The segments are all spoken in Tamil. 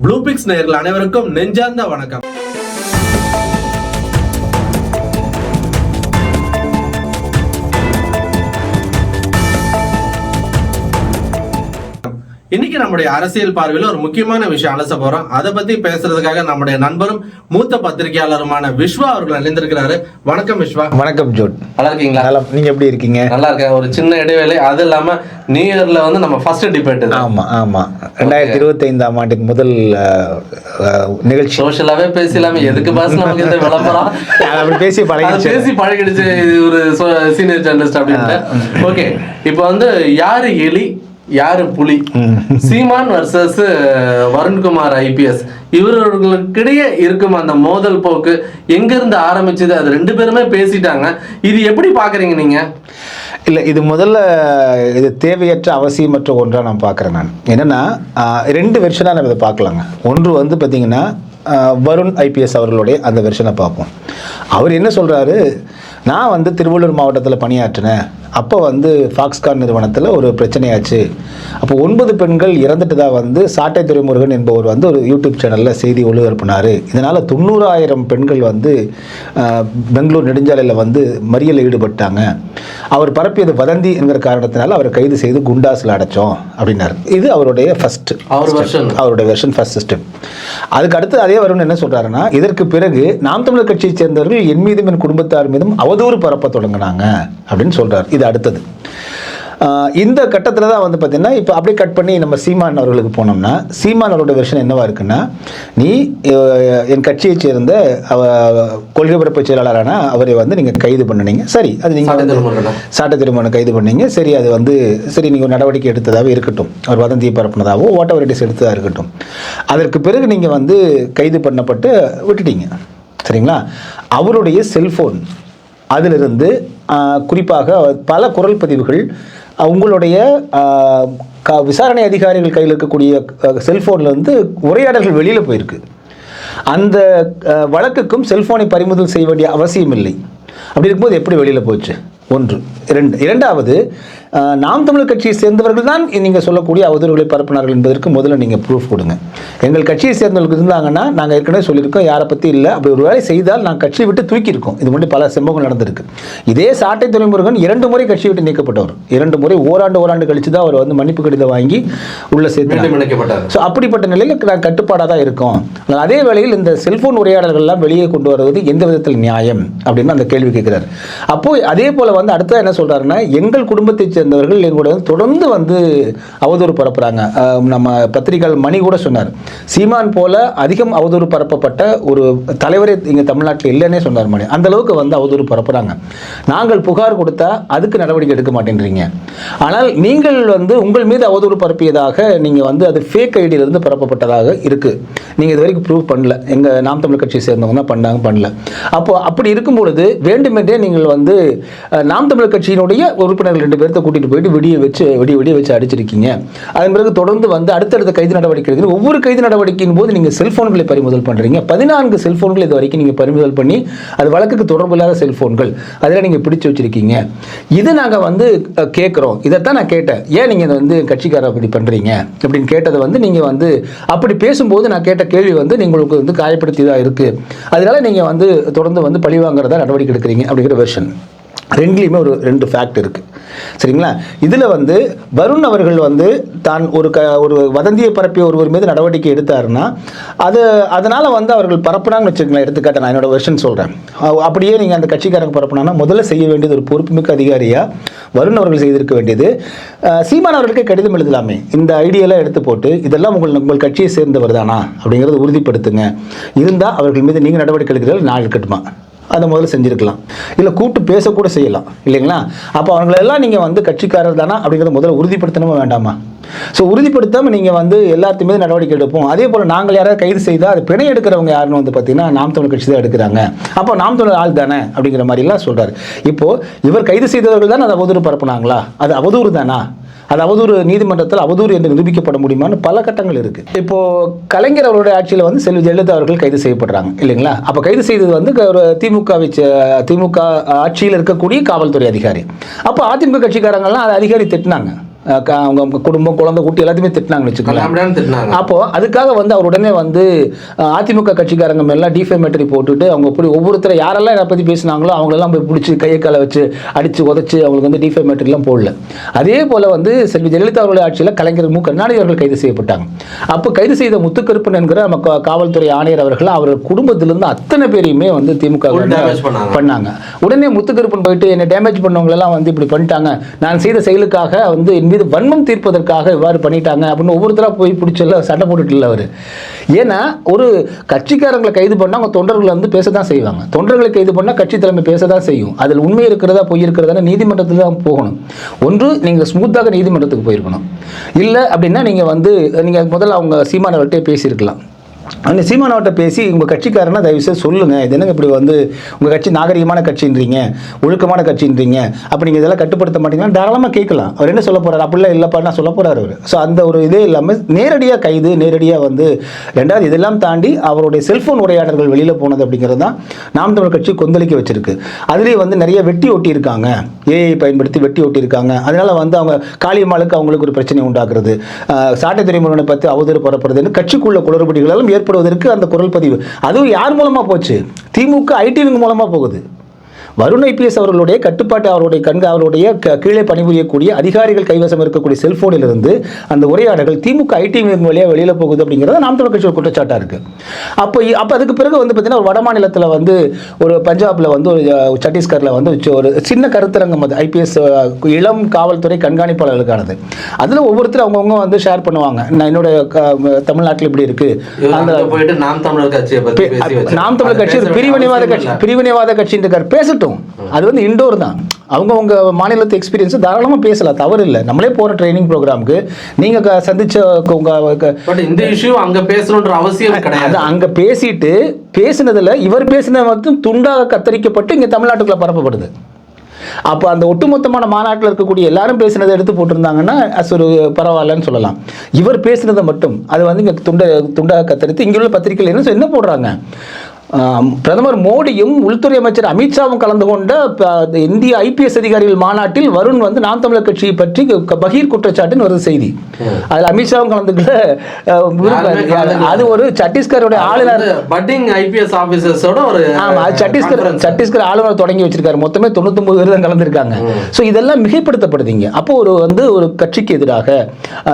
ப்ளூபிக்ஸ் நேர்கள் அனைவருக்கும் நெஞ்சார்ந்த வணக்கம். இன்னைக்கு நம்முடைய அரசியல் பார்வையில் ஒரு முக்கியமான விஷயம் அலச போறோம். அதை பத்தி பேசுறதுக்காக நம்முடைய நண்பரும் மூத்த பத்திரிகையாளருமான விஸ்வா அவர்கள் இணைந்திருக்கிறாரு வணக்கம் விஸ்வா வணக்கம் ஜோட். நல்லா இருக்கீங்களா? நீங்க எப்படி இருக்கீங்க? நல்லா இருக்கேன். ஒரு சின்ன இடைவேளை. அது இல்லாம நியூ இயர்ல வந்து நம்ம ஃபர்ஸ்ட் டிபேட் ஆமா ஆமா. ரெண்டாயிரத்தி இருபத்தி ஐந்தாம் ஆண்டுக்கு முதல் நிகழ்ச்சி. சோஷியலாவே பேசலாமே எதுக்கு பாஸ் நமக்கு இந்த விளம்பரம்? அப்படி பேசி பழகிடுச்சு. பேசி பழகிடுச்சு. ஒரு சீனியர் ஜேர்னலிஸ்ட் அப்படின்ட்டு. ஓகே இப்போ வந்து யாரு எலி? யாரு புலி? Seeman versus Varunkumar IPS. இவர்களுக்கிடையே இருக்கும் அந்த மோதல் போக்கு எங்க இருந்து ஆரம்பிச்சது? அது ரெண்டு பேருமே பேசிட்டாங்க. இது எப்படி பாக்குறீங்க நீங்க? இல்லை இது முதல்ல இது தேவையற்ற அவசியமற்ற ஒன்றாக நான் பார்க்குறேன் நான். என்னென்னா ரெண்டு வெர்ஷனாக நம்ம இதை பார்க்கலாங்க ஒன்று வந்து பார்த்தீங்கன்னா வருண் ஐபிஎஸ் அவர்களுடைய அந்த வெர்ஷனை பார்ப்போம் அவர் என்ன சொல்கிறாரு நான் வந்து திருவள்ளூர் மாவட்டத்தில் பணியாற்றினேன். அப்போ வந்து ஃபாக்ஸ்கான் நிறுவனத்தில் ஒரு பிரச்சனையாச்சு. அப்போ ஒன்பது பெண்கள் இறந்துட்டதா வந்து சாட்டை துறைமுருகன் என்பவர் வந்து ஒரு யூடியூப் சேனலில் செய்தி ஒளிபரப்பினார். இதனால் தொண்ணூறாயிரம் பெண்கள் வந்து பெங்களூர் நெடுஞ்சாலையில் வந்து மறியலில் ஈடுபட்டாங்க. அவர் பரப்பியது வதந்தி என்கிற காரணத்தினால அவரை கைது செய்து குண்டாஸில் அடைச்சோம் அப்படின்னாரு. இது அவருடைய ஃபர்ஸ்ட் வருஷன் அவருடைய வெர்ஷன் ஃபர்ஸ்ட் ஸ்டெப் அதுக்கு அடுத்து அதே வருண் என்ன சொல்றாருன்னா இதற்கு பிறகு நாம் தமிழர் கட்சியைச் சேர்ந்தவர்கள் என் மீதும் என் குடும்பத்தார் மீதும் அவதூறு பரப்ப தொடங்கினாங்க அப்படின்னு சொல்றாரு. இது அடுத்தது. ஆஹ் இந்த கட்டத்தில் தான் வந்து பார்த்தீங்கன்னா இப்போ அப்படியே கட் பண்ணி நம்ம சீமான் அவர்களுக்கு போனோம்னா சீமான் அவரோட வெர்ஷன் என்னவா இருக்குன்னா நீ என் கட்சியைச் சேர்ந்த கொள்கை பரப்பு செயலாளரான அவரை வந்து நீங்கள் கைது பண்ணுனீங்க. சரி அது நீங்கள் சாட்டை திருமணம். கைது பண்ணீங்க சரி அது வந்து சரி நீங்கள் ஒரு நடவடிக்கை எடுத்ததாகவே இருக்கட்டும். அவர் வதந்தியை பரப்புனதாகவோ இட் இஸ் எடுத்ததாக இருக்கட்டும். அதற்கு பிறகு நீங்கள் வந்து கைது பண்ணப்பட்டு விட்டுட்டீங்க. சரிங்களா? அவருடைய செல்ஃபோன் அதிலிருந்து குறிப்பாக பல குரல் பதிவுகள் உங்களுடைய க- விசாரணை அதிகாரிகள் கையில் இருக்கக்கூடிய செல்ஃபோனில் வந்து உரையாடல்கள் வெளியில் போயிருக்கு. அந்த வழக்குக்கும் செல்ஃபோனை பறிமுதல் செய்ய வேண்டிய அவசியம் இல்லை அப்படி இருக்கும்போது எப்படி வெளியில் போச்சு? ஒன்று. இரண்டு. இரண்டாவது நாம் தமிழர் கட்சியை சேர்ந்தவர்கள் தான் நீங்கள் சொல்லக்கூடிய அவதூறுகளை பரப்பினார்கள் என்பதற்கு முதல்ல நீங்கள் ப்ரூஃப் கொடுங்க. எங்கள் கட்சியை சேர்ந்தவர்கள் இருந்தாங்கன்னா நாங்கள் ஏற்கனவே சொல்லியிருக்கோம் யாரை பற்றி இல்லை. அப்படி ஒரு வேலை செய்தால் நாங்கள் கட்சியை விட்டு தூக்கியிருக்கோம். இது முன்னாடி பல சம்பவங்கள் நடந்திருக்கு. இதே சாட்டை துறைமுருகன் இரண்டு முறை கட்சியை விட்டு நீக்கப்பட்டவர். இரண்டு முறை ஓராண்டு ஓராண்டு கழிச்சு தான் அவர் வந்து மன்னிப்பு கடிதம் வாங்கி உள்ள சேர்த்து ஸோ அப்படிப்பட்ட நிலையில் நான் கட்டுப்பாடாக தான் இருக்கோம். அதே வேளையில் இந்த செல்போன் உரையாடல்கள்லாம் வெளியே கொண்டு வருவது எந்த விதத்தில் நியாயம்? அப்படின்னு அந்த கேள்வி கேட்குறாரு. அப்போ அதே போல் வந்து அடுத்தது என்ன சொல்கிறாருன்னா எங்கள் குடும்பத்தைச் சேர்ந்தவர்கள் எங்களோட வந்து தொடர்ந்து வந்து அவதூறு பரப்புகிறாங்க நம்ம பத்திரிகையாளர் மணி கூட சொன்னார். சீமான் போல அதிகம் அவதூறு பரப்பப்பட்ட ஒரு தலைவரே இங்கே தமிழ்நாட்டில் இல்லைன்னே சொன்னார் மணி. அந்த அளவுக்கு வந்து அவதூறு பரப்புகிறாங்க நாங்கள் புகார் கொடுத்தா அதுக்கு நடவடிக்கை எடுக்க மாட்டேன்றீங்க. ஆனால் நீங்கள் வந்து உங்கள் மீது அவதூறு பரப்பியதாக நீங்கள் வந்து அது ஃபேக் ஐடியிலிருந்து பரப்பப்பட்டதாக இருக்குது நீங்கள் இது வரைக்கும் ப்ரூவ் பண்ணல. எங்கள் நாம் தமிழ் கட்சியை சேர்ந்தவங்க தான் பண்ணாங்க பண்ணல. அப்போ அப்படி இருக்கும் பொழுது வேண்டுமென்றே நீங்கள் வந்து நாம் தமிழர் கட்சியினுடைய உறுப்பினர்கள் ரெண்டு பேர்த்த கூட்டிகிட்டு போயிட்டு விடிய வச்சு விடிய விடிய வச்சு அடிச்சிருக்கீங்க. அதன் பிறகு தொடர்ந்து வந்து அடுத்தடுத்த கைது நடவடிக்கை ஒவ்வொரு கைது நடவடிக்கையின் போது நீங்கள் செல்ஃபோன்களை பறிமுதல் பண்ணுறீங்க பதினான்கு செல்ஃபோன்கள் இது வரைக்கும் நீங்கள் பறிமுதல் பண்ணி அது வழக்குக்கு தொடர்பு இல்லாத செல்ஃபோன்கள் அதில் நீங்கள் பிடிச்சு வச்சுருக்கீங்க. இது நாங்கள் வந்து கேட்குறோம் இதைத்தான் நான் கேட்டேன். ஏன் நீங்கள் இதை வந்து கட்சிக்காரர் அப்படி பண்ணுறீங்க அப்படின்னு கேட்டதை வந்து நீங்கள் வந்து அப்படி பேசும்போது நான் கேட்ட கேள்வி வந்து உங்களுக்கு வந்து காயப்படுத்தி தான் இருக்குது அதனால நீங்கள் வந்து தொடர்ந்து வந்து பழி வாங்குறதா நடவடிக்கை எடுக்கிறீங்க அப்படிங்கிற வெர்ஷன் ரெண்டுலேயுமே ஒரு ரெண்டு ஃபேக்ட் இருக்குது சரிங்களா? இதில் வந்து வருண் அவர்கள் வந்து தான் ஒரு க ஒரு வதந்தியை பரப்பிய ஒருவர் மீது நடவடிக்கை எடுத்தாருன்னா அது அதனால் வந்து அவர்கள் பரப்புனாங்கன்னு வச்சுக்கோங்களேன் எடுத்துக்காட்ட நான் என்னோடய வெர்ஷன் சொல்கிறேன் அப்படியே நீங்கள் அந்த கட்சிக்காரங்க பரப்புனாங்கன்னா முதல்ல செய்ய வேண்டியது ஒரு பொறுப்புமிக்க அதிகாரியாக வருண் அவர்கள் செய்திருக்க வேண்டியது. சீமான் அவர்களுக்கு கடிதம் எழுதலாமே. இந்த ஐடியெல்லாம் எடுத்து போட்டு இதெல்லாம் உங்கள் உங்கள் கட்சியை சேர்ந்தவர் தானா? அப்படிங்கிறத உறுதிப்படுத்துங்க. இருந்தால் அவர்கள் மீது நீங்கள் நடவடிக்கை எடுக்கிறீர்கள் நான் இருக்கட்டுமா அதை முதல்ல செஞ்சுருக்கலாம். இல்லை கூப்பிட்டு பேசக்கூட செய்யலாம். இல்லைங்களா? அப்போ அவங்களெல்லாம் நீங்கள் வந்து கட்சிக்காரர் தானா அப்படிங்கிறத முதல்ல உறுதிப்படுத்தணுமா வேண்டாமா? ஸோ உறுதிப்படுத்தாமல் நீங்கள் வந்து எல்லாத்தையுமே நடவடிக்கை எடுப்போம். அதே போல் நாங்கள் யாராவது கைது செய்தால் அது பிணை எடுக்கிறவங்க யாருன்னு வந்து பார்த்தீங்கன்னா நாம் தமிழ் கட்சி தான் எடுக்கிறாங்க. அப்போ நாம் தமிழ் ஆள் தானே? அப்படிங்கிற மாதிரிலாம் சொல்கிறார் இப்போது இவர் கைது செய்தவர்கள் தான் அது அவதூறு பரப்புனாங்களா? அது அவதூறு தானா? அது அவதூறு நீதிமன்றத்தில் அவதூறு என்று நிரூபிக்கப்பட முடியுமான்னு பல கட்டங்கள் இருக்குது இப்போது கலைஞர் அவருடைய ஆட்சியில் வந்து செல்வி ஜெயலலிதா அவர்கள் கைது செய்யப்படுறாங்க இல்லைங்களா? அப்போ கைது செய்தது வந்து ஒரு திமுக திமுக ஆட்சியில் இருக்கக்கூடிய காவல்துறை அதிகாரி. அப்போ அதிமுக கட்சிக்காரங்கள்லாம் அதை அதிகாரி திட்டினாங்க. அவங்க குடும்பம் குழந்தை குட்டி எல்லாத்தையுமே திட்டினாங்கன்னு வச்சுக்கோங்களேன். அப்போ அதுக்காக வந்து அவர் உடனே வந்து அதிமுக கட்சிக்காரங்க மேலாம் டிஃபேமேட்டரி போட்டுட்டு அவங்க போய் ஒவ்வொருத்தரை யாரெல்லாம் இதை பற்றி பேசினாங்களோ அவங்களெல்லாம் போய் பிடிச்சி கையை காலை வச்சு அடித்து உதச்சி அவங்களுக்கு வந்து டிஃபேமேட்டரிலாம் போடல. அதே போல் வந்து செல்வி ஜெயலலிதா அவர்களுடைய ஆட்சியில் கலைஞர் மு. கருணாநிதி அவர்கள் கைது செய்யப்பட்டாங்க. அப்போ கைது செய்த முத்துக்கருப்பன் என்கிற நம்ம காவல்துறை ஆணையர் அவர்கள் அவர் குடும்பத்திலிருந்து அத்தனை பேரையுமே வந்து திமுக பண்ணாங்க. உடனே முத்துக்கருப்பன் போயிட்டு என்னை டேமேஜ் பண்ணவங்க எல்லாம் வந்து இப்படி பண்ணிட்டாங்க. நான் செய்த செயலுக்காக வந்து மீது வன்மம் தீர்ப்பதற்காக இவ்வாறு பண்ணிட்டாங்க அப்படின்னு ஒவ்வொருத்தராக போய் பிடிச்சல சண்டை போட்டுட்டு இல்லை அவர். ஏன்னா ஒரு கட்சிக்காரங்களை கைது பண்ணால் அவங்க தொண்டர்களை வந்து பேச தான் செய்வாங்க. தொண்டர்களை கைது பண்ணால் கட்சி தலைமை பேச தான் செய்யும். அதில் உண்மை இருக்கிறதா பொய் இருக்கிறதா நீதிமன்றத்தில் தான் போகணும். ஒன்று நீங்கள் ஸ்மூத்தாக நீதிமன்றத்துக்கு போயிருக்கணும். இல்லை அப்படின்னா நீங்கள் வந்து நீங்கள் முதல்ல அவங்க சீமானவர்கிட்டே பேசியிருக்கலாம். அந்த சீமானவர்கிட்ட பேசி உங்கள் கட்சிக்காரனா தயவுசெய்து சொல்லுங்கள் இது என்னங்க இப்படி வந்து உங்கள் கட்சி நாகரிகமான கட்சின்றீங்க ஒழுக்கமான கட்சின்றீங்க அப்போ நீங்கள் இதெல்லாம் கட்டுப்படுத்த மாட்டீங்கன்னா தாராளமாக கேட்கலாம். அவர் என்ன சொல்ல போகிறார் அப்படிலாம் இல்லைப்பா நான் சொல்ல போகிறார் அவர். ஸோ அந்த ஒரு இதே இல்லாமல் நேரடியாக கைது நேரடியாக வந்து ரெண்டாவது இதெல்லாம் தாண்டி அவருடைய செல்ஃபோன் உரையாடல்கள் வெளியில் போனது அப்படிங்கிறது தான் நாம் தமிழ் கட்சி கொந்தளிக்க வச்சிருக்கு. அதுலேயே வந்து நிறைய வெட்டி ஒட்டி இருக்காங்க ஏஐ பயன்படுத்தி வெட்டி ஒட்டி இருக்காங்க வந்து அவங்க காளியம்மாளுக்கு அவங்களுக்கு ஒரு பிரச்சனை உண்டாக்குறது. ஆஹ் சாட்டை துறைமுருகனை பற்றி அவதூறு பரப்புறதுன்னு கட்சிக்குள்ள குளறுபடிகளெல்லாம் எல்லாம் காணப்படுவதற்கு அந்த குரல் பதிவு. அதுவும் யார் மூலமாக போச்சு? திமுக ஐடி விங் மூலமாக போகுது. வருண் ஐபிஎஸ் அவர்களுடைய கட்டுப்பாட்டு அவருடைய கண்க அவருடைய கீழே பணிபுரியக்கூடிய அதிகாரிகள் கைவசம் இருக்கக்கூடிய செல்போனிலிருந்து அந்த உரையாடல்கள் திமுக ஐடி வழியாக வெளியில் போகுது அப்படிங்கிறது நாம் தமிழ் கட்சியோட குற்றச்சாட்டாக இருக்கு. அப்போ அப்போ அதுக்கு பிறகு வந்து பார்த்தீங்கன்னா ஒரு வட மாநிலத்தில் வந்து ஒரு பஞ்சாப்ல வந்து ஒரு சத்தீஸ்கர்ல வந்து ஒரு சின்ன கருத்தரங்கம் அது ஐபிஎஸ் இளம் காவல்துறை கண்காணிப்பாளர்களுக்கானது. அதில் ஒவ்வொருத்தரும் அவங்கவுங்க வந்து ஷேர் பண்ணுவாங்க. நான் என்னோட தமிழ்நாட்டில் இப்படி இருக்கு. இவர் அந்த போயிட்டு நாம் தமிழர் வச்சாரு. நாம் தமிழர் கட்சி பிரிவினைவாத கட்சி. பிரிவினைவாத கட்சின்னு இருக்கார். பேசட்டும் அது வந்து இண்டோர் தான். அவங்க உங்க மாநிலத்து எக்ஸ்பீரியன்ஸ் தாராளமாக பேசலாம். தவறு இல்லை நம்மளே போற ட்ரைனிங் ப்ரோக்ராமுக்கு நீங்க க- சந்திச்ச க- உங்க க- பட் இந்த இஷ்யூ அங்க பேசணுன்ற அவசியம் கிடையாது. அங்க பேசிட்டு பேசினதுல இவர் பேசினது மட்டும் துண்டாக கத்தரிக்கப்பட்டு இங்க தமிழ்நாட்டுக்குள்ள பரப்பப்படுது. அப்போ அந்த ஒட்டுமொத்தமான மாநாட்டில் இருக்கக்கூடிய எல்லாரும் பேசினதை எடுத்து போட்டிருந்தாங்கன்னா அது ஒரு பரவாயில்லன்னு சொல்லலாம். இவர் பேசினதை மட்டும் அது வந்து இங்கே துண்ட துண்டாக கத்தரித்து இங்கே உள்ள பத்திரிகைகள் என்ன என்ன போடுறாங்க? பிரதமர் மோடியும் உள்துறை அமைச்சர் அமித்ஷாவும் கலந்து கொண்ட இந்திய ஐபிஎஸ் அதிகாரிகள் மாநாட்டில் வருண் வந்து நாம் தமிழர் கட்சியை பற்றி பகீர் குற்றச்சாட்டுன்னு வருது செய்தி. அதில் அமித்ஷாவும் கலந்துக்கல. அது ஒரு சத்தீஸ்கரோட ஆளுநர் பட்டிங் ஐபிஎஸ் ஆபீசர்ஸோட ஒரு ஆமா அது சத்தீஸ்கர். சத்தீஸ்கர் ஆளுநர் தொடங்கி வச்சிருக்காரு. மொத்தமே தொண்ணூத்தொன்பது பேர் தான் கலந்துருக்காங்க. ஸோ இதெல்லாம் மிகைப்படுத்தப்படுதீங்க. அப்போ ஒரு வந்து ஒரு கட்சிக்கு எதிராக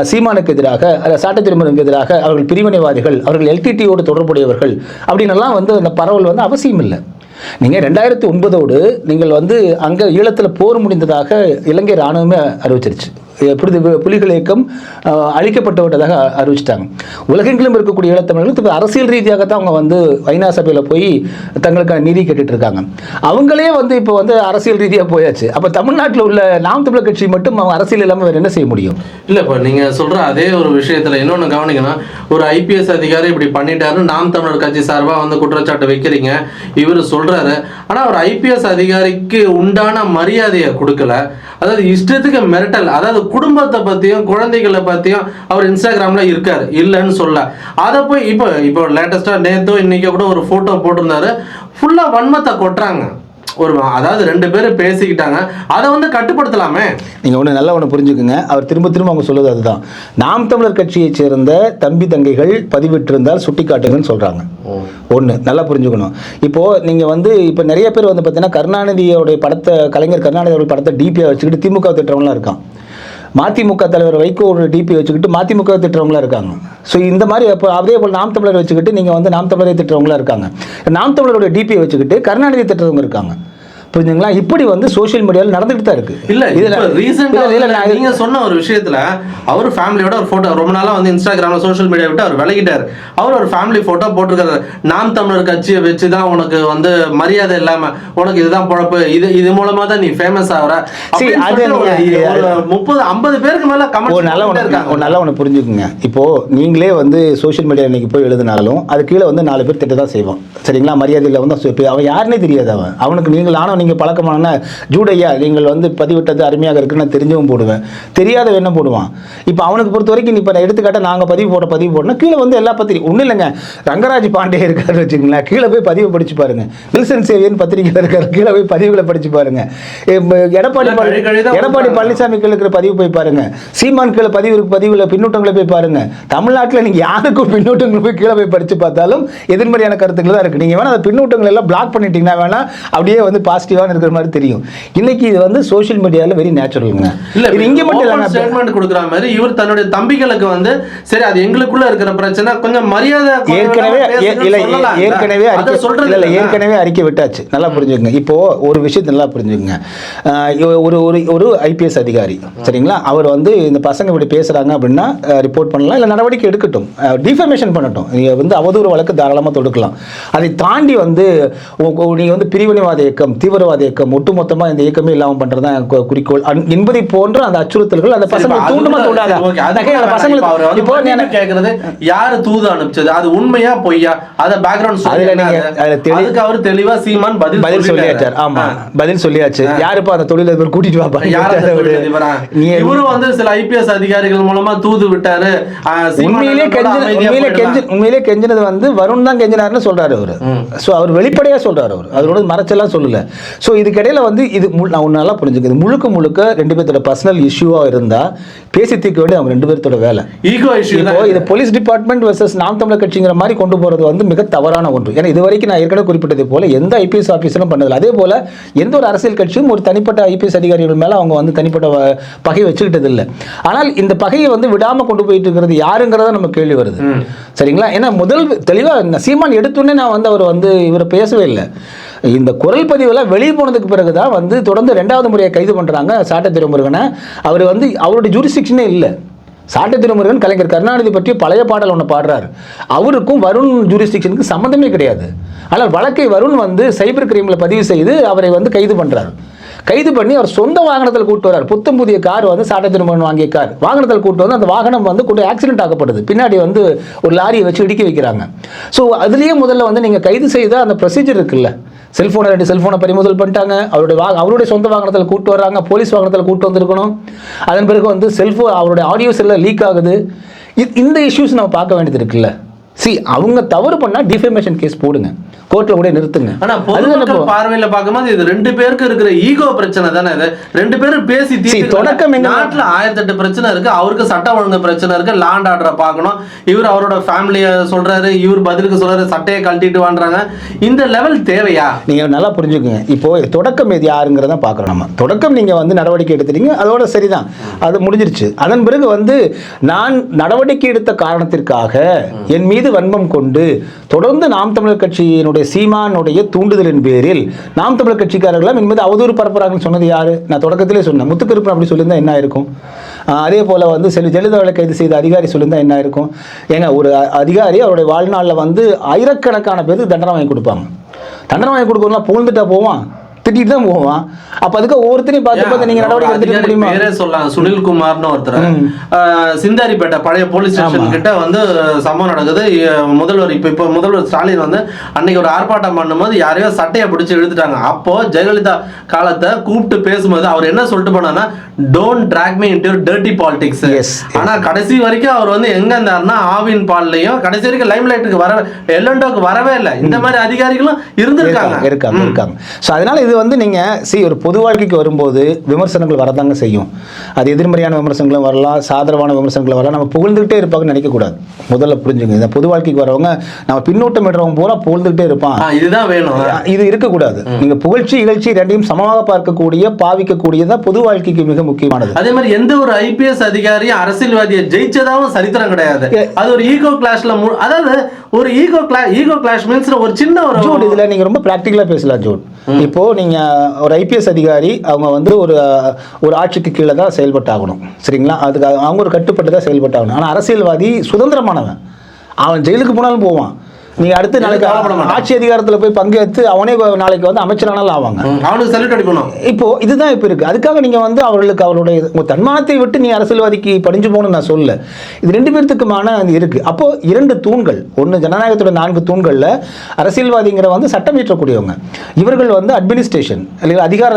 சீமானுக்கு எதிராக அஹ், சாட்டை திருமணத்துக்கு எதிராக அவர்கள் பிரிவினைவாதிகள் அவர்கள் எல்டிடியோடு தொடர்புடையவர்கள் அப்படின்னு வந்து அந்த பரவல் வந்து அவசியம் இல்லை நீங்கள் ரெண்டாயிரத்தி ஒன்பதோடு நீங்கள் வந்து அங்கே ஈழத்தில் போர் முடிந்ததாக இலங்கை இராணுவமே அறிவிச்சிருச்சு. எப்படி புலிகள் இயக்கம் அழிக்கப்பட்டு விட்டதாக அறிவிச்சிட்டாங்க. உலகெங்கிலும் இருக்கக்கூடிய ஈழத்தமிழர்கள் இப்போ அரசியல் ரீதியாக தான் அவங்க வந்து ஐநா சபையில் போய் தங்களுக்கான நீதி கேட்டுட்டு இருக்காங்க அவங்களே வந்து இப்போ வந்து அரசியல் ரீதியாக போயாச்சு. அப்போ தமிழ்நாட்டில் உள்ள நாம் தமிழர் கட்சி மட்டும் அவங்க அரசியல் இல்லாமல் வேறு என்ன செய்ய முடியும்? இல்லை இப்போ நீங்கள் சொல்கிற அதே ஒரு விஷயத்தில் இன்னொன்று கவனிக்கணும். ஒரு ஐபிஎஸ் அதிகாரி இப்படி பண்ணிட்டாரு நாம் தமிழர் கட்சி சார்பாக வந்து குற்றச்சாட்டு வைக்கிறீங்க. இவரு சொல்கிறாரு ஆனால் ஒரு ஐபிஎஸ் அதிகாரிக்கு உண்டான மரியாதையை கொடுக்கல. அதாவது இஷ்டத்துக்கு மிரட்டல் அதாவது குடும்பத்தை பத்தியும் குழந்தைகளை பத்தியும் அவர் இன்ஸ்டாகிராம்ல இருக்காரு. இல்லைன்னு சொல்ல. அதை போய் இப்போ இப்போ லேட்டஸ்டா நேத்தோ இன்னைக்கோ கூட ஒரு போட்டோ போட்டிருந்தாரு. ஃபுல்லா வன்மத்தை கொட்டுறாங்க. ஒரு அதாவது ரெண்டு பேரும் பேசிக்கிட்டாங்க. அதை வந்து கட்டுப்படுத்தலாமே. நீங்கள் ஒன்று நல்லா ஒன்று புரிஞ்சுக்குங்க. அவர் திரும்ப திரும்ப அவங்க சொல்லுது அதுதான். நாம் தமிழர் கட்சியைச் சேர்ந்த தம்பி தங்கைகள் பதிவிட்டிருந்தால் சுட்டிக்காட்டுங்கன்னு சொல்கிறாங்க ஒன்று நல்லா புரிஞ்சுக்கணும். இப்போது நீங்கள் வந்து இப்போ நிறைய பேர் வந்து பார்த்தீங்கன்னா கருணாநிதியோடைய படத்தை கலைஞர் கருணாநிதியோட படத்தை டிபியாக வச்சுக்கிட்டு திமுக திட்டவங்களாம் இருக்கான். மதிமுக தலைவர் வைகோ ஒரு டிபி வச்சுக்கிட்டு மதிமுக திட்டுறவங்களா இருக்காங்க. ஸோ இந்த மாதிரி இப்போ அதே போல் நாம் தமிழர் வச்சுக்கிட்டு நீங்கள் வந்து நாம் தமிழரை திட்டுறவங்களா இருக்காங்க. நாம் தமிழருடைய டிபியை வச்சுக்கிட்டு கருணாநிதி திட்டுறவங்க இருக்காங்க. புரிஞ்சுங்களா இப்படி வந்து சோஷியல் மீடியாவில் நடந்துகிட்டு தான் இருக்கு. இல்ல இதுல இப்ப ரீசெண்டா இல்ல, நீங்க சொன்ன ஒரு விஷயத்துல அவர் ஃபேமிலியோட ஒரு போட்டோ ரொம்ப நாளா வந்து இன்ஸ்டாகிராம்ல சோஷியல் மீடியா விட்டு அவர் விலகிட்டாரு. அவர் ஒரு ஃபேமிலி போட்டோ போட்டிருக்காரு. நாம் தமிழர் கட்சியை வச்சு தான் உனக்கு வந்து மரியாதை இல்லாம உனக்கு இதுதான் பொழப்பு இது இது மூலமா தான் நீ ஃபேமஸ் ஆகுற. முப்பது ஐம்பது பேருக்கு மேல ஒரு நல்ல கமெண்ட் ஒன்று இருக்காங்க. ஒரு நல்ல ஒன்று புரிஞ்சுக்குங்க. இப்போ நீங்களே வந்து சோஷியல் மீடியா இன்னைக்கு போய் எழுதினாலும் அது கீழே வந்து நாலு பேர் திட்ட தான் செய்வான். சரிங்களா? மரியாதையில் வந்து அவன் யாருன்னே தெரியாது அவன். அவனுக்கு நீங்கள் ஆனால் நீங்கள் நீங்கள் பழக்கமான ஜூடையா? நீங்கள் வந்து பதிவிட்டது அருமையாக இருக்குன்னு நான் தெரிஞ்சவன் போடுவேன். தெரியாத என்ன போடுவான். இப்போ அவனுக்கு பொறுத்த வரைக்கும் இப்போ நான் எடுத்துக்காட்ட நாங்கள் பதிவு போட பதிவு போடணும். கீழே வந்து எல்லா பத்திரிக்கை ஒன்றும் இல்லைங்க. ரங்கராஜ் பாண்டே இருக்காருன்னு வச்சுங்களேன் கீழே போய் பதிவு படிச்சு பாருங்க. வில்சன் சேவியன் பத்திரிகையில் இருக்காரு. கீழே போய் பதிவுகளை படிச்சு பாருங்க. எடப்பாடி எடப்பாடி. பழனிசாமி கீழே இருக்கிற பதிவு போய் பாருங்க. சீமான் கீழே பதிவு பதிவுல பின்னூட்டங்களை போய் பாருங்க. தமிழ்நாட்டில் நீங்க யாருக்கும் பின்னூட்டங்கள் போய் கீழே போய் படிச்சு பார்த்தாலும் எதிர்மறையான கருத்துக்கள் தான் இருக்கு. நீங்க வேணா அந்த பின்னூட்டங்கள் எல்லாம் பிளாக் பண்ணிட்டீங்கன்னா வேணா அப்படியே வந்து பாசிட்டிவான இருக்கிற மாதிரி தெரியும். இன்னைக்கு இது வந்து சோஷியல் மீடியால வெரி நேச்சுரலுங்க இல்ல இது இங்க மட்டும் இல்லைங்க. ஸ்டேட்மெண்ட் கொடுக்குற மாதிரி இவர் தன்னுடைய தம்பிகளுக்கு வந்து சரி அது எங்களுக்குள்ள இருக்கிற பிரச்சனை கொஞ்சம் மரியாதை ஏற்கனவே இல்ல. ஏற்கனவே அறிக்கை சொல்றது இல்ல, இல்ல. ஏற்கனவே அறிக்கை விட்டாச்சு. நல்லா புரிஞ்சுக்கங்க. இப்போ ஒரு விஷயத்தை நல்லா புரிஞ்சுக்கங்க. ஒரு ஒரு ஒரு ஐபிஎஸ் அதிகாரி சரிங்களா? அவர் வந்து இந்த பசங்க இப்படி பேசுறாங்க அப்படின்னா ரிப்போர்ட் பண்ணலாம். இல்ல நடவடிக்கை எடுக்கட்டும். டிஃபர்மேஷன் பண்ணட்டும். நீங்க வந்து அவதூறு வழக்கு தாராளமா தொடுக்கலாம். அதை தாண்டி வந்து உ- உ- நீங்க வந்து பிரிவினைவாத இயக்கம் தீவிரவாத இயக்கம் ஒட்டுமொத்தமா இந்த இயக்கமே இல்லாம பண்றதுதான் குறிக்கோள். என்பதை போன்ற அந்த அச்சுறுத்தல்கள் அந்த சரி, பசங்க இப்ப தூண்டுமா தூண்டாதா. பசங்களுக்கு இப்ப நான் யாரு தூது அனுப்பிச்சது? அது உண்மையா பொய்யா? அத பேக்ரவுண்ட் அதுக்கு அவர் தெளிவா சீமான் பதில் பதில் சொல்லியாச்சார். ஆமா. பதில் சொல்லியாச்சு. யாருப்பா அந்த தொழிலதிபர்? கூட்டிட்டு வாப்பா. இவரும் வந்து சில ஐபிஎஸ் அதிகாரிகள் மூலமா தூது விட்டாரு. உண்மையிலே கெஞ்சு உண்மையிலே. கெஞ்சு உண்மையிலே கெஞ்சினது வந்து வருண் தான் கெஞ்சினாருன்னு சொல்றாரு அவரு. ஸோ அவர் வெளிப்படையா சொல்றாரு அவர். அதோட மறைச்செல்லாம் சொல்லல. ஸோ இதுக்கிடையில வந்து இது நான் ஒன்று நல்லா புரிஞ்சுக்குது. முழுக்க முழுக்க ரெண்டு பேர்த்தோட பர்சனல் இஷ்யூவா இருந்தா பேசி தீர்க்க வேண்டிய அவங்க ரெண்டு பேர்த்தோட வேலை. ஈகோ இஷ்யூ இது police department versus Naam Tamilar கட்சிங்கிற மாதிரி கொண்டு போறது வந்து மிக தவறான ஒன்று. ஏன்னா இது வரைக்கும் நான் ஏற்கனவே குறிப்பிட்டது போல எந்த ஐபிஎஸ் ஆஃபீஸரும் பண்ணதில்லை. அதே போல எந்த ஒரு அரசியல் கட்சியும் ஒரு தனிப்பட்ட ஐபிஎஸ் அதிகாரிகள் மேல அவங்க வந்து தனிப்பட்ட பகை வச்சுக்கிட்டது இல்லை. ஆனால் இந்த பகையை வந்து விடாம கொண்டு போயிட்டு இருக்கிறது யாருங்கிறத நம்ம கேள்வி வருது. சரிங்களா? ஏன்னா முதல் தெளிவா இந்த சீமான் எடுத்தோடனே நான் வந்து அவர் வந்து இவர் பேசவே இல்லை. இந்த குரல் பதிவெல்லாம் வெளியே போனதுக்கு பிறகு தான் வந்து தொடர்ந்து ரெண்டாவது முறையை கைது பண்ணுறாங்க சாட்ட திருமுருகனை. அவர் வந்து அவருடைய ஜூரிஸ்டிக்ஷனே இல்லை. சாட்டை திருமுருகன் கலைஞர் கருணாநிதி பற்றி பழைய பாடல் ஒன்று பாடுறாரு. அவருக்கும் வருண் ஜூரிஸ்டிக்ஷனுக்கு சம்மந்தமே கிடையாது. ஆனால் வழக்கை வருண் வந்து சைபர் கிரைமில் பதிவு செய்து அவரை வந்து கைது பண்ணுறார் கைது பண்ணி அவர் சொந்த வாகனத்தில் கூட்டு வர்றார். புத்தம் புதிய கார் வந்து சாட்ட திருமணம் வாங்கிய கார். வாகனத்தில் கூட்டு வந்து அந்த வாகனம் வந்து கொண்டு ஆக்சிடென்ட் ஆகப்படுது பின்னாடி வந்து ஒரு லாரியை வச்சு இடிக்க வைக்கிறாங்க. ஸோ அதுலேயே முதல்ல வந்து நீங்கள் கைது செய்த அந்த ப்ரொசீஜர் இருக்குல்ல. செல்ஃபோனை ரெண்டு செல்ஃபோனை பறிமுதல் பண்ணிட்டாங்க. அவருடைய வா அவருடைய சொந்த வாகனத்தில் கூட்டு வர்றாங்க. போலீஸ் வாகனத்தில் கூட்டு வந்திருக்கணும். அதன் பிறகு வந்து செல்ஃபோன் அவருடைய ஆடியோஸ் எல்லாம் லீக் ஆகுது. இ- இந்த இஷ்யூஸ் நம்ம பார்க்க வேண்டியது இருக்குல்ல. சி அவங்க தவறு பண்ணால் டிஃபேமேஷன் கேஸ் போடுங்க. கோர்ட்டில் கூட நிறுத்துங்க. ஆனா பொதுமக்கள் பார்வையில பார்க்கும்போது இது ரெண்டு பேருக்கு இருக்கிற ஈகோ பிரச்சனை தானே இது. ரெண்டு பேரும் பேசி தீர்த்துக்கலாம். தொடக்கம் எங்க- நாட்டுல ஆயிரத்தி எட்டு பிரச்சனை இருக்கு. அவருக்கு சட்ட ஒழுங்கு பிரச்சனை இருக்கு. லாண்ட் ஆர்டரை பார்க்கணும். இவர் அவரோட ஃபேமிலிய சொல்றாரு. இவர் பதிலுக்கு சொல்றாரு. சட்டையை கழட்டிட்டு வான்றாங்க இந்த லெவல் தேவையா? நீங்கள் நல்லா புரிஞ்சுக்குங்க. இப்போ தொடக்கம் இது யாருங்கிறத பார்க்குறோம் நம்ம. தொடக்கம் நீங்கள் வந்து நடவடிக்கை எடுத்துட்டீங்க. அதோட சரிதான். அது முடிஞ்சிருச்சு. அதன் பிறகு வந்து நான் நடவடிக்கை எடுத்த காரணத்திற்காக என் மீது வன்மம் கொண்டு தொடர்ந்து நாம் தமிழர் கட்சியினுடைய சீமானுடைய தூண்டுதலின் பேரில் நாம் தமிழர் கட்சிக்காரர்களாம் என்பது அவதூறு பரப்புறாங்கன்னு சொன்னது யாரு? நான் தொடக்கத்திலே சொன்னேன். முத்துக்கருப்பன் அப்படி சொல்லியிருந்தா என்ன இருக்கும் அதே போல் வந்து செல் ஜெயலலிதாவை கைது செய்த அதிகாரி சொல்லியிருந்தா என்ன இருக்கும் ஏங்க ஒரு அதிகாரி அவருடைய வாழ்நாளில் வந்து ஆயிரக்கணக்கான பேருக்கு தண்டனை வாங்கி கொடுப்பாங்க. தண்டனை வாங்கி கொடுக்கணும்னா புகழ்ந்துட்டா போவான். திட்டிட்டு தான் போவான் அப்போ அதுக்கு ஒவ்வொருத்தரையும் பார்த்து பார்த்து நீங்கள் நடவடிக்கை எடுத்துக்க முடியுமா? பேரே சொல்லலாம் சுனில் குமார்னு ஒருத்தர் சிந்தாரிப்பேட்டை பழைய போலீஸ் ஸ்டேஷன் கிட்ட வந்து சம்பவம் நடக்குது. முதல்வர் இப்ப இப்ப முதல்வர் ஸ்டாலின் வந்து அன்னைக்கு ஒரு ஆர்ப்பாட்டம் பண்ணும்போது யாரையோ சட்டையை பிடிச்சு இழுத்துட்டாங்க. அப்போ ஜெயலலிதா காலத்தை கூப்பிட்டு பேசும்போது அவர் என்ன சொல்லிட்டு போனார்னா don't drag me into dirty politics ஆனா கடைசி வரைக்கும் அவர் வந்து எங்க இருந்தாருன்னா ஆவின் பால்லையும் கடைசி வரைக்கும் லைம் லைட்டுக்கு வர எல்லண்டோக்கு வரவே இல்லை. இந்த மாதிரி அதிகாரிகளும் இருந்திருக்காங்க. இருக்காங்க இருக்காங்க ஸோ அதனால இது வந்து நீங்க see ஒரு பொது வாழ்க்கைக்கு வரும்போது விமர்சனங்கள் வரதாங்க செய்யும். அது எதிர்மறையான விமர்சனங்களும் வரலாம் சாதரவான விமர்சனங்களும் வரலாம். நம்ம புகழ்ந்துகிட்டே இருப்பாங்கன்னு நினைக்கக்கூடாது. முதல்ல புரிஞ்சுங்க இந்த பொது வாழ்க்கைக்கு வரவங்க நம்ம பின்னூட்டம் இடுறவங்க பூரா புகழ்ந்துகிட்டே இருப்பான் இதுதான் வேணும். இது இருக்கக்கூடாது. நீங்க புகழ்ச்சி இகழ்ச்சி ரெண்டையும் சமமாக பார்க்கக்கூடிய பாவிக்கக்கூடியதான் பொது வாழ்க்கைக்கு மிக முக்கியமானது. அதே மாதிரி எந்த ஒரு ஐபிஎஸ் அதிகாரியும் அரசியல்வாதியை ஜெயிச்சதாவும் சரித்திரம் கிடையாது. அது ஒரு ஈகோ கிளாஷ்ல அதாவது ஒரு ஈகோ கிளா ஈகோ கிளாஷ் மீன்ஸ் ஒரு சின்ன ஒரு ஜூட் இதுல நீங்க ரொம்ப பிராக்டிக்கலா பேசலாம் ஜூட். இப்போ நீங்க ஒரு ஐபிஎஸ் அதிகாரி அவங்க வந்து ஒரு ஒரு ஆட்சிக்கு கீழே தான் செயல்பட்டாகணும். சரிங்களா? அதுக்கு அவங்க ஒரு கட்டுப்பட்டு தான் செயல்பட்டாகணும். ஆனால் அரசியல்வாதி சுதந்திரமானவன். அவன் ஜெயிலுக்கு போனாலும் போவான். நீ அடுத்து நாளைக்கு. ஆட்சி அதிகாரத்துல போய் பங்கேற்று அவனே நாளைக்கு வந்து அமைச்சரானாலும் ஆவாங்க. அவனுக்கு சல்யூட் அடிக்கணும். இப்போ இதுதான் இப்போ இருக்கு. அதுக்காக நீங்க வந்து அவர்களுக்கு அவருடைய தன்மானத்தை விட்டு நீ அரசியல்வாதிக்கு படிஞ்சு போகணும்னு நான் சொல்லல. இது ரெண்டு பேர்த்துக்குமான இருக்கு. அப்போ இரண்டு தூண்கள் ஒன்று ஜனநாயகத்தோட நான்கு தூண்கள்ல அரசியல்வாதிங்கிற வந்து சட்டம் இயற்றக்கூடியவங்க. இவர்கள் வந்து அட்மினிஸ்ட்ரேஷன் அல்லது அதிகார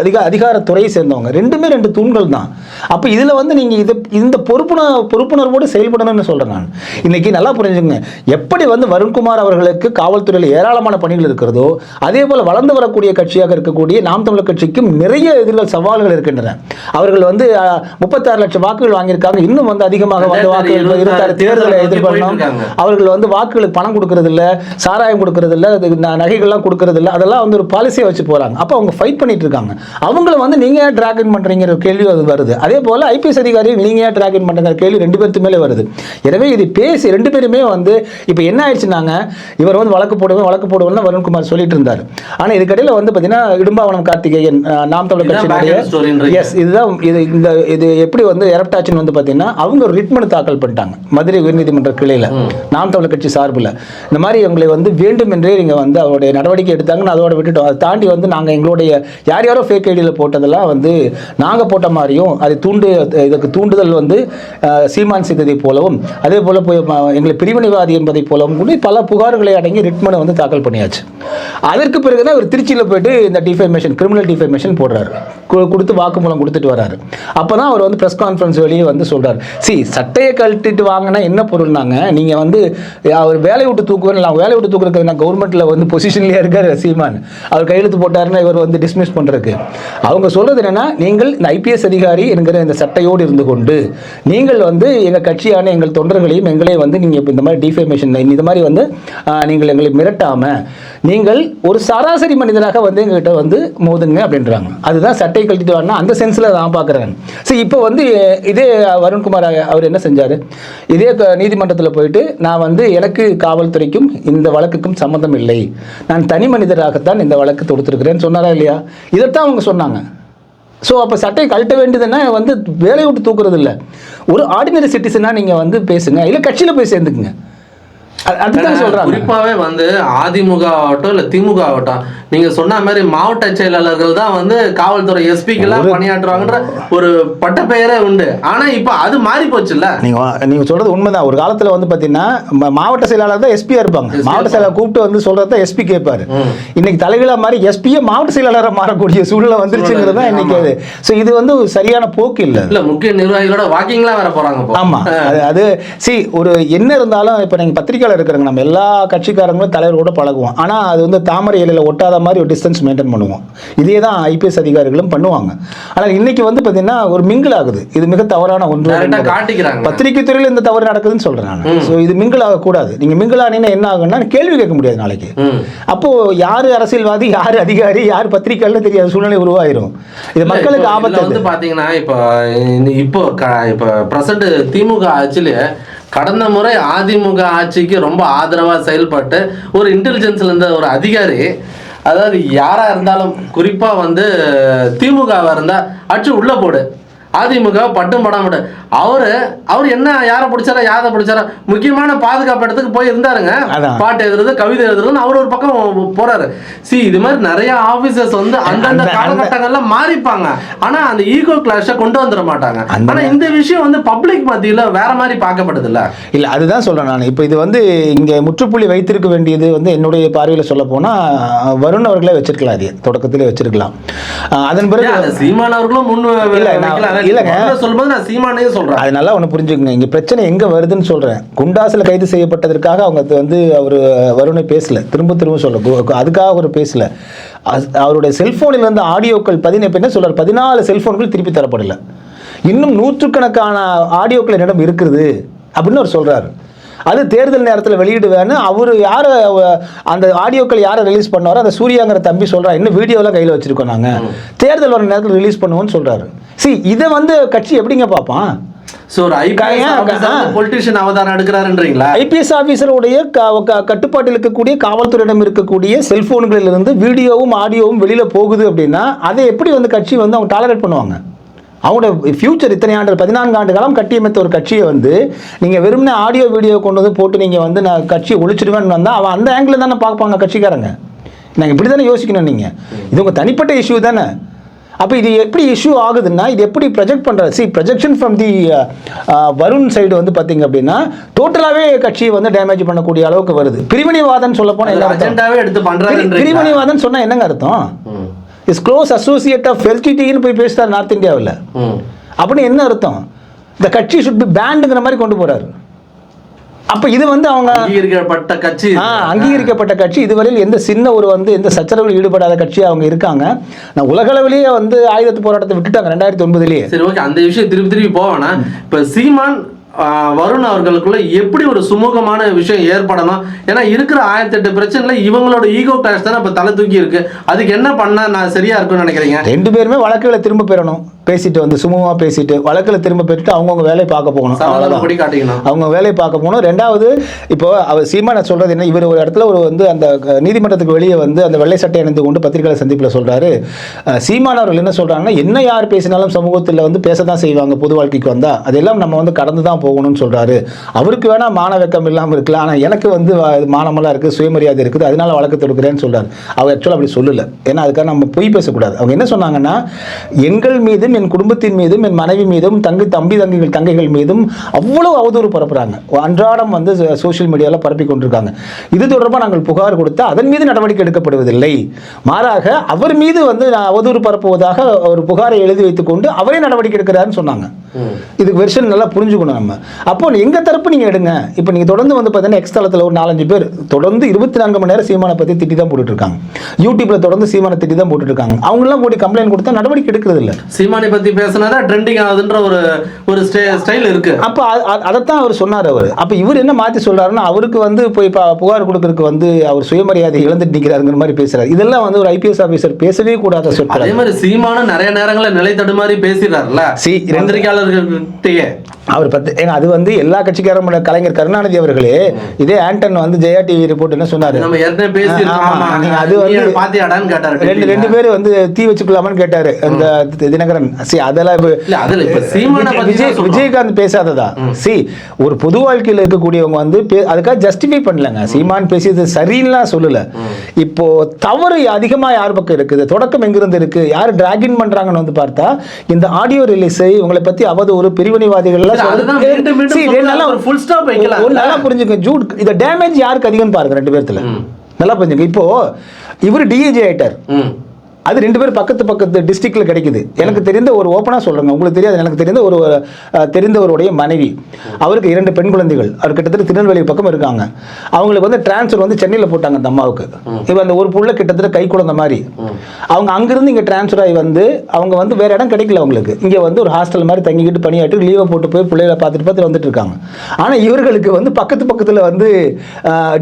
அதிகா அதிகாரத்துறையை சேர்ந்தவங்க. ரெண்டுமே ரெண்டு தூண்கள் தான். அப்போ இதுல வந்து நீங்க இது இந்த பொறுப்புண பொறுப்புணர்வோடு செயல்படணும்னு சொல்றேன் நான். இன்னைக்கு நல்லா புரிஞ்சுங்க எப்படி வந்து வருண்குமார் அவர்களுக்கு காவல்துறையில் ஏராளமான பணிகள் இருக்கிறதோ அதே போல வளர்ந்து வரக்கூடிய கட்சியாக இருக்கக்கூடிய நாம் தமிழர் கட்சிக்கும் நிறைய எதிர்கள் சவால்கள் இருக்கின்றன. அவர்கள் வந்து முப்பத்தாறு லட்சம் வாக்குகள் வாங்கியிருக்காங்க. இன்னும் வந்து அதிகமாக வந்து வாக்குகள் இருபத்தாறு தேர்தலை இருக்காங்க. அவர்கள் வந்து வாக்குகளுக்கு பணம் கொடுக்கறது இல்ல சாராயம் கொடுக்கறது இல்ல நகைகள்லாம் கொடுக்கறது இல்ல அதெல்லாம் வந்து ஒரு பாலிசியை வச்சு போறாங்க. அப்போ அவங்க ஃபைட் பண்ணிட்டு இருக்காங்க. அவங்கள வந்து நீங்க ஏன் டிராகன் பண்றீங்கிற கேள்வி அது வருது. அதே போல ஐபிஎஸ் அதிகாரி நீங்க ஏன் டிராகன் பண்றீங்கிற கேள்வி ரெண்டு பேருக்கு மேலே வருது. எனவே இது பேசி ரெண்டு பேருமே வந்து இப்போ என்ன ஆயிடுச்சுனாங்க இவர் வந்து வழக்கு போடுவேன் வழக்கு போடுவேன்னு வருண்குமார் சொல்லிட்டு இருந்தார் ஆனா இதுக்கடையில் வந்து பார்த்தீங்கன்னா இடும்பாவனம் கார்த்திகேயன் நாம் தமிழர் கட்சியினுடைய. எஸ் இதுதான் இது இந்த இது எப்படி வந்து எரப்டாச்சின் வந்து பார்த்தீங்கன்னா அவங்க ஒரு ரிட் மனு தாக்கல் பண்ணிட்டாங்க. மதுரை உயர்நீதிமன்ற கிளையில். நாம் தமிழர் கட்சி சார்பில். இந்த மாதிரி எங்களை வந்து வேண்டும் என்றே நீங்கள் வந்து அவருடைய நடவடிக்கை எடுத்தாங்கன்னு அதோட விட்டுட்டோம். அதை தாண்டி வந்து நாங்கள் எங்களுடைய யார் யாரோ ஃபேக் ஐடியில் போட்டதெல்லாம் வந்து நாங்கள் போட்ட மாதிரியும் அது தூண்டு இதுக்கு தூண்டுதல் வந்து சீமான் செய்ததை போலவும் அதே போல் போய் எங்களை பிரிவினைவாதி என்பதை போலவும் கூட பல புகார்களை அடங்கி ரிட்மனை வந்து தாக்கல் பண்ணியாச்சு. அதற்கு பிறகு தான் அவர் திருச்சியில் போயிட்டு இந்த டிஃபேமேஷன் கிரிமினல் டிஃபைமேஷன் போடுறாரு. கொடுத்து வாக்குமூலம் கொடுத்துட்டு வராரு. அப்போ தான் அவர் வந்து ப்ரெஸ் கான்ஃபரன்ஸ் வெளியே வந்து சொல்றாரு. சி சட்டையை கழட்டிட்டு வாங்கினா என்ன பொருள்னாங்க? நீங்கள் வந்து அவர் வேலை விட்டு தூக்குவேன் நான் வேலை விட்டு தூக்குறதுக்கு நான் கவர்மெண்ட்டில் வந்து பொசிஷன்லேயே இருக்கார் சீமான். அவர் கையெழுத்து போட்டாருன்னா இவர் வந்து டிஸ்மிஸ் பண்ணுறதுக்கு அவங்க சொல்கிறது என்னென்னா நீங்கள் இந்த ஐபிஎஸ் அதிகாரி என்கிற இந்த சட்டையோடு இருந்து கொண்டு நீங்கள் வந்து எங்கள் கட்சியான எங்கள் தொண்டர்களையும் எங்களையும் வந்து நீங்கள் இப்போ இந்த மாதிரி டிஃபைமேஷன் இந்த மாதிரி வந்து வந்து நீங்கள் எங்களை மிரட்டாமல் நீங்கள் ஒரு சராசரி மனிதராக வந்து எங்ககிட்ட வந்து மோதுங்க அப்படின்றாங்க. அதுதான் சட்டை கழட்டிட்டு வரணும் அந்த சென்ஸில் நான் பார்க்குறாங்க ஸோ இப்போ வந்து இதே வருண்குமார் அவர் என்ன செஞ்சார்? இதே க- நீதிமன்றத்தில் போயிட்டு நான் வந்து எனக்கு காவல்துறைக்கும் இந்த வழக்குக்கும் சம்மந்தம் இல்லை. நான் தனி மனிதராகத்தான் இந்த வழக்கு தொடுத்துருக்கிறேன்னு சொன்னாரா இல்லையா? இதைத்தான் அவங்க சொன்னாங்க. ஸோ அப்போ சட்டையை கழட்ட வேண்டியதுன்னா வந்து வேலையை விட்டு தூக்குறது இல்லை ஒரு ஆர்டினரி சிட்டிசனாக நீங்கள் வந்து பேசுங்க இல்லை கட்சியில் போய் சேர்ந்துக்குங்க. குறிப்பாவே வந்து அதிமுக ஆகட்டும் இல்ல திமுக ஆகட்டும் நீங்க சொன்ன மாதிரி மாவட்ட செயலாளர்கள் தான் வந்து காவல்துறை எஸ்பிக்கு எல்லாம் பணியாற்றுவாங்கன்ற ஒரு பட்ட பெயரே உண்டு. ஆனா இப்ப அது மாறி போச்சுல்ல? நீங்க வா- நீங்க சொல்றது உண்மைதான். ஒரு காலத்துல வந்து பாத்தீங்கன்னா மாவட்ட செயலாளர் தான் எஸ்பியா இருப்பாங்க. மாவட்ட செயலாளர் கூப்பிட்டு வந்து சொல்றது எஸ்பி கேட்பாரு. இன்னைக்கு தலைகளா மாதிரி எஸ்பியே மாவட்ட செயலாளராக மாறக்கூடிய சூழ்நிலை வந்துருச்சுங்கிறது தான் இன்னைக்கு அது. ஸோ இது வந்து ஒரு சரியான போக்கு இல்லை. இல்ல முக்கிய நிர்வாகிகளோட வாக்கிங்லாம் வேற போறாங்க. ஆமா. அது சி ஒரு என்ன இருந்தாலும் இப்போ நீங்கள் பத்திரிக்கையாளர் இருக்கிறாங்க. நம்ம எல்லா கட்சிக்காரங்களும் தலைவரோட பழகுவோம். ஆனா அது வந்து தாமரை இலையில ஒட்டாத மாதிரி ஒரு டிஸ்டன்ஸ் மெயின்டைன் பண்ணுவோம். இதே தான் ஐபிஎஸ் அதிகாரிகளும் பண்ணுவாங்க. ஆனால் இன்னைக்கு வந்து பார்த்தீங்கன்னா ஒரு மிங்கிள் ஆகுது. இது மிக தவறான ஒன்று. பத்திரிகை துறையில் இந்த தவறு நடக்குதுன்னு சொல்றேன் நான். ஸோ இது மிங்கிள் ஆகக்கூடாது. நீங்க மிங்கிள் ஆனீங்கன்னா என்ன ஆகும்னா கேள்வி கேட்க முடியாது நாளைக்கு. ம். அப்போ யாரு அரசியல்வாதி யாரு அதிகாரி யார் பத்திரிக்கையாளர் தெரியாத சூழ்நிலை உருவாயிரும். இது மக்களுக்கு ஆபத்து. வந்து பாத்தீங்கன்னா இப்போ இப்போ இப்போ பிரசன்ட் திமுக ஆட்சியிலே கடந்த முறை அதிமுக ஆட்சிக்கு ரொம்ப ஆதரவாக செயல்பட்டு ஒரு இன்டெலிஜென்ஸில் இருந்த ஒரு அதிகாரி அதாவது யாராக இருந்தாலும் குறிப்பாக வந்து திமுகவாக இருந்தால் அடிச்சு உள்ளே போடு. அதிமுக பட்டும் படம் விடு அவரு அவர் என்ன யாரை பிடிச்சாரா யாரை பிடிச்சாரா முக்கியமான பாதுகாப்பு இடத்துக்கு போய் இருந்தாருங்க. பாட்டு எழுதுறது கவிதை எழுதுறதுன்னு அவர் ஒரு பக்கம் போறாரு. சி இது மாதிரி நிறைய ஆபீசர்ஸ் வந்து அந்தந்த அந்த- அந்த- காலகட்டங்கள்ல மாறிப்பாங்க. ஆனா அந்த ஈகோ கிளாஷ கொண்டு வந்துட மாட்டாங்க. ஆனா இந்த விஷயம் வந்து பப்ளிக் மத்தியில வேற மாதிரி பார்க்கப்படுது இல்ல? இல்ல அதுதான் சொல்றேன் நான். இப்போ இது வந்து இங்க முற்றுப்புள்ளி வைத்திருக்க வேண்டியது வந்து என்னுடைய பார்வையில சொல்ல போனா வருண் அவர்களே வச்சிருக்கலாம் அது தொடக்கத்திலே வச்சிருக்கலாம். அதன் பிறகு சீமான் அவர்களும் முன் இல்லங்க. சொல்லும்போது நான் சீமானையும் சொல்றேன். அது நல்லா ஒன்று புரிஞ்சுக்கங்க. இங்கே பிரச்சனை எங்கே வருதுன்னு சொல்கிறேன் குண்டாசில் கைது செய்யப்பட்டதற்காக அவங்க வந்து அவர் வருணை பேசல. திரும்ப திரும்ப சொல்ல. அதுக்காக அவர் பேசல. அவருடைய செல்ஃபோனில் இருந்த ஆடியோக்கள் பதின என்ன சொல்றாரு? பதினாலு செல்ஃபோன்கள் திருப்பி தரப்படல. இன்னும் நூற்றுக்கணக்கான ஆடியோக்கள் என்னிடம் இருக்குது. அப்படின்னு அவர் சொல்றாரு. அது தேர்தல் நேரத்தில் வெளியிடுவேன்னு அவர் யாரை அந்த ஆடியோக்கள் யாரை ரிலீஸ் பண்ணாரோ அந்த சூர்யாங்கிற தம்பி சொல்றா இன்னும் வீடியோலாம் கையில் வச்சிருக்கோம் நாங்கள் தேர்தல் வர நேரத்தில் ரிலீஸ் பண்ணுவோம்னு சொல்றாரு. சி இதை வந்து கட்சி எப்படிங்க பார்ப்பான்? சோ ஒரு. பொலிட்டிஷியன் அவதாரம் எடுக்கிறாருன்றீங்களா? ஐபிஎஸ் க- கட்டுப்பாட்டில் இருக்கக்கூடிய காவல்துறையிடம் இருக்கக்கூடிய செல்போன்களிலிருந்து வீடியோவும் ஆடியோவும் வெளியில போகுது அப்படின்னா அதை எப்படி வந்து கட்சி வந்து அவங்க டாலரேட் பண்ணுவாங்க? அவங்களோட ஃபியூச்சர் இத்தனை ஆண்டு பதினான்கு ஆண்டு காலம் கட்டியமைத்த ஒரு கட்சியை வந்து நீங்கள் வெறுமனே ஆடியோ வீடியோ கொண்டு வந்து போட்டு நீங்கள் வந்து நான் கட்சியை ஒழிச்சிடுவேன்னு வந்தால் அவன் அந்த ஆங்கிள் தானே பார்ப்பாங்க கட்சிக்காரங்க. நாங்கள் இப்படி தானே யோசிக்கணும் நீங்கள் இது உங்கள் தனிப்பட்ட இஷ்யூ தானே. அப்போ இது எப்படி இஷ்யூ ஆகுதுன்னா இது எப்படி ப்ரொஜெக்ட் பண்ணுறது see projection from the Varun side வந்து பார்த்தீங்க அப்படின்னா டோட்டலாகவே கட்சியை வந்து டேமேஜ் பண்ணக்கூடிய அளவுக்கு வருது. பிரிவினைவாதம் சொல்ல போனால் அர்த்தம்? அஜெண்டாவே எடுத்து பிரிவினைவாதம் சொன்னா என்னங்க அர்த்தம். இஸ் க்ளோஸ் அசோசியேட் ஆஃப் எல்டிடின்னு போய் பேசுறாரு நார்த் இந்தியாவில். அப்படின்னு என்ன அர்த்தம்? இந்த கட்சி சுட் பி பேண்டுங்கிற மாதிரி கொண்டு போறாரு. அப்ப இது வந்து அவங்க அங்கீகரிக்கப்பட்ட கட்சி. ஆ, அங்கீகரிக்கப்பட்ட கட்சி. இதுவரையில் எந்த சின்ன ஒரு வந்து எந்த சச்சரவில் ஈடுபடாத கட்சி அவங்க இருக்காங்க. நான் உலகளவிலேயே வந்து ஆயுதத்து போராட்டத்தை விட்டுட்டாங்க ரெண்டாயிரத்தி ஒன்பதுலேயே சரி ஓகே அந்த விஷயம் திருப்பி திருப்பி போவேனா இப்ப சீமான் வருண் அவர்களுக்குள்ள எப்படி ஒரு சுமூகமான விஷயம் ஏற்படணும்? ஏன்னா இருக்கிற ஆயிரத்தி எட்டு பிரச்சனைல இவங்களோட ஈகோ கிளாஸ் தானே இப்போ தலை தூக்கி இருக்கு அதுக்கு என்ன பண்ணால் நான் சரியா இருக்கும்னு நினைக்கிறீங்க? ரெண்டு பேருமே வழக்குகளை திரும்ப பெறணும். பேசிட்டு வந்து சுமூகமா பேசிட்டு வழக்குகளை திரும்ப பெற்றுட்டு அவங்கவுங்க வேலையை பார்க்க போகணும். அவங்க வேலையை பார்க்க போகணும். ரெண்டாவது இப்போ அவர் சீமான சொல்றது என்ன? இவர் ஒரு இடத்துல ஒரு வந்து அந்த நீதிமன்றத்துக்கு வெளியே வந்து அந்த வெள்ளை சட்டை அணிந்து கொண்டு பத்திரிகையாளர் சந்திப்பில் சொல்றாரு. அஹ், சீமான் அவர்கள் என்ன சொல்றாங்கன்னா என்ன யார் பேசினாலும் சமூகத்தில் வந்து பேச தான் செய்வாங்க பொது வாழ்க்கைக்கு வந்தா. அதெல்லாம் நம்ம வந்து கடந்து தான் போகணும்னு சொல்றாரு. அவருக்கு வேணா மான வெக்கம் இல்லாமல் இருக்கலாம். ஆனால் எனக்கு வந்து மானமெல்லாம் இருக்குது சுயமரியாதை இருக்குது. அதனால வழக்கு தொடுக்கிறேன்னு சொல்றாரு. அவர் ஆக்சுவலாக அப்படி சொல்லல. ஏன்னா அதுக்காக நம்ம பொய் பேசக்கூடாது. அவங்க என்ன சொன்னாங்கன்னா எங்கள் மீதும் என் குடும்பத்தின் மீதும் என் மனைவி மீதும் தங்கி தம்பி தங்கைகள் தங்கைகள் மீதும் அவ்வளவு அவதூறு பரப்புறாங்க. அன்றாடம் வந்து சோஷியல் மீடியாவில் பரப்பி கொண்டிருக்காங்க. இது தொடர்பாக நாங்கள் புகார் கொடுத்து அதன் மீது நடவடிக்கை எடுக்கப்படுவதில்லை. மாறாக அவர் மீது வந்து நான் அவதூறு பரப்புவதாக ஒரு புகாரை எழுதி வைத்துக்கொண்டு அவரே நடவடிக்கை எடுக்கிறாருன்னு சொன்னாங்க. இதுக்கு வெர்ஷன் நல்லா புரிஞ்சுக்கணும் நம்ம. அப்போ எங்க தரப்பு நீங்க எடுங்க. இப்போ நீங்க தொடர்ந்து வந்து பார்த்தீங்கன்னா எக்ஸ் தளத்தில் ஒரு நாலஞ்சு பேர் தொடர்ந்து இருபத்தி நான்கு மணி நேரம் சீமானை பத்தி திட்டி தான் போட்டுட்டு இருக்காங்க யூடியூப்ல தொடர்ந்து சீமானை திட்டி தான் போட்டுட்டு இருக்காங்க அவங்கெல்லாம் போய் கம்ப்ளைண்ட் கொடுத்தா நடவடிக்கை எடுக்கிறது இல்ல. சீமானை பத்தி பேசினாதான் ட்ரெண்டிங் ஆகுதுன்ற ஒரு ஒரு ஸ்டைல் இருக்கு. அப்போ அதைத்தான் அவர் சொன்னார் அவர். அப்போ இவர் என்ன மாற்றி சொல்றாருன்னா அவருக்கு வந்து போய் ப- புகார் கொடுக்கறதுக்கு வந்து அவர் சுயமரியாதை இழந்துட்டு நிற்கிறாருங்கிற மாதிரி பேசுறாரு. இதெல்லாம் வந்து ஒரு ஐபிஎஸ் ஆஃபீஸர் பேசவே கூடாத அதே சொற்கள் மாதிரி சீமானும் நிறைய நேரங்கள்ல நிலை தடுமாறி பேசிடுறாருல சி, ரெண்டு- பத்திரிகையாளர்கள்ட்டயே அவர் பத்து ஏங்க அது வந்து எல்லா கட்சிக்காரரும் கலைஞர் கருணாநிதி அவர்களே இதே ஆண்டன் வந்து ஜெயா டிவி ரிப்போர்ட் என்ன சொன்னாரு? அது வந்து ரெண்டு. ரெண்டு பேரும் வந்து தீ வச்சுக்கலாமான்னு கேட்டாரு அந்த தினகரன். சி அதெல்லாம் விஜய்-. விஜயகாந்த் பேசாததா? சி ஒரு பொது வாழ்க்கையில் இருக்கக்கூடியவங்க வந்து அதுக்காக ஜஸ்டிஃபை பண்ணலங்க. சீமான் பேசியது சரின்னுலாம் சொல்லல. இப்போ தவறு அதிகமா யார் பக்கம் இருக்குது? தொடக்கம் எங்கிருந்து இருக்கு? யார் டிராகின் பண்றாங்கன்னு வந்து பார்த்தா இந்த ஆடியோ ரிலீஸை உங்களை பத்தி அவதூறு பிரிவினைவாதிகள் எல்லாம் ஒரு full stop வைக்கலாம். நல்லா புரிஞ்சுக்க ஜூட் இந்த டேமேஜ் யாருக்கு அதிகம் பாருங்க ரெண்டு பேர்த்துல. நல்லா புரிஞ்சுங்க. இப்போ இவர் டிஏஜி ஆயிட்டார். அது ரெண்டு பேரும் பக்கத்து பக்கத்து டிஸ்ட்ரிக்ட்ல கிடைக்குது. எனக்கு தெரிந்த ஒரு ஓப்பனா சொல்றேங்க உங்களுக்கு தெரியாது. எனக்கு தெரிந்த ஒரு தெரிந்தவருடைய மனைவி. அவருக்கு இரண்டு பெண் குழந்தைகள். அவர் கிட்டத்தட்ட திருநெல்வேலி பக்கம் இருக்காங்க. அவங்களுக்கு வந்து டிரான்ஸ்ஃபர் வந்து சென்னையில் போட்டாங்க அந்த அம்மாவுக்கு. இப்போ அந்த ஒரு புள்ள கிட்டத்தட்ட கை குழந்தை மாதிரி. அவங்க அங்கிருந்து இங்கே டிரான்ஸ்ஃபர் ஆகி வந்து அவங்க வந்து வேற இடம் கிடைக்கல அவங்களுக்கு. இங்கே வந்து ஒரு ஹாஸ்டல் மாதிரி தங்கிக்கிட்டு பணியாற்றி லீவை போட்டு போய் பிள்ளைகளை பார்த்துட்டு பார்த்துட்டு வந்துட்டு இருக்காங்க. ஆனால் இவர்களுக்கு வந்து பக்கத்து பக்கத்தில் வந்து